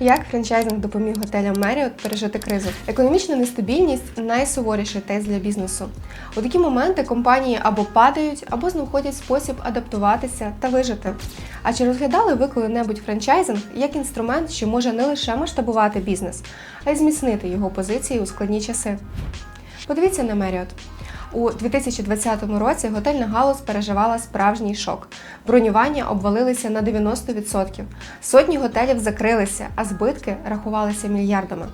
Як франчайзинг допоміг готелям Marriott пережити кризу? Економічна нестабільність найсуворіший тест для бізнесу. У такі моменти компанії або падають, або знаходять спосіб адаптуватися та вижити. А чи розглядали ви коли-небудь франчайзинг як інструмент, що може не лише масштабувати бізнес, а й зміцнити його позиції у складні часи? Подивіться на Marriott. У 2020 році готельна галузь переживала справжній шок. Бронювання обвалилися на 90%. Сотні готелів закрилися, а збитки рахувалися мільярдами.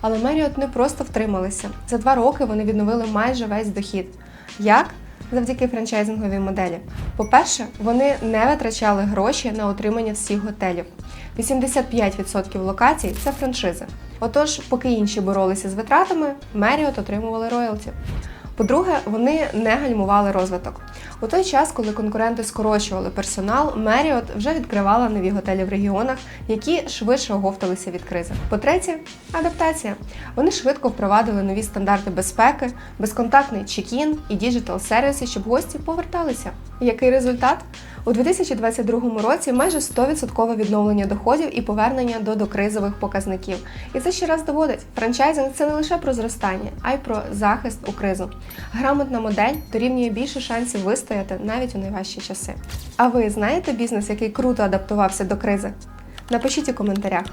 Але Marriott не просто втрималися. За два роки вони відновили майже весь дохід. Як? Завдяки франчайзинговій моделі. По-перше, вони не витрачали гроші на утримання всіх готелів. 85% локацій це франшизи. Отож, поки інші боролися з витратами, Marriott отримували роялті. По-друге, вони не гальмували розвиток. У той час, коли конкуренти скорочували персонал, Marriott вже відкривала нові готелі в регіонах, які швидше оговталися від кризи. По-третє, адаптація. Вони швидко впровадили нові стандарти безпеки, безконтактний чек-ін і діджитал-сервіси, щоб гості поверталися. Який результат? У 2022 році майже 100% відновлення доходів і повернення до докризових показників. І це ще раз доводить, франчайзинг це не лише про зростання, а й про захист у кризу. Грамотна модель дорівнює більше шансів вистояти навіть у найважчі часи. А ви знаєте бізнес, який круто адаптувався до кризи? Напишіть у коментарях.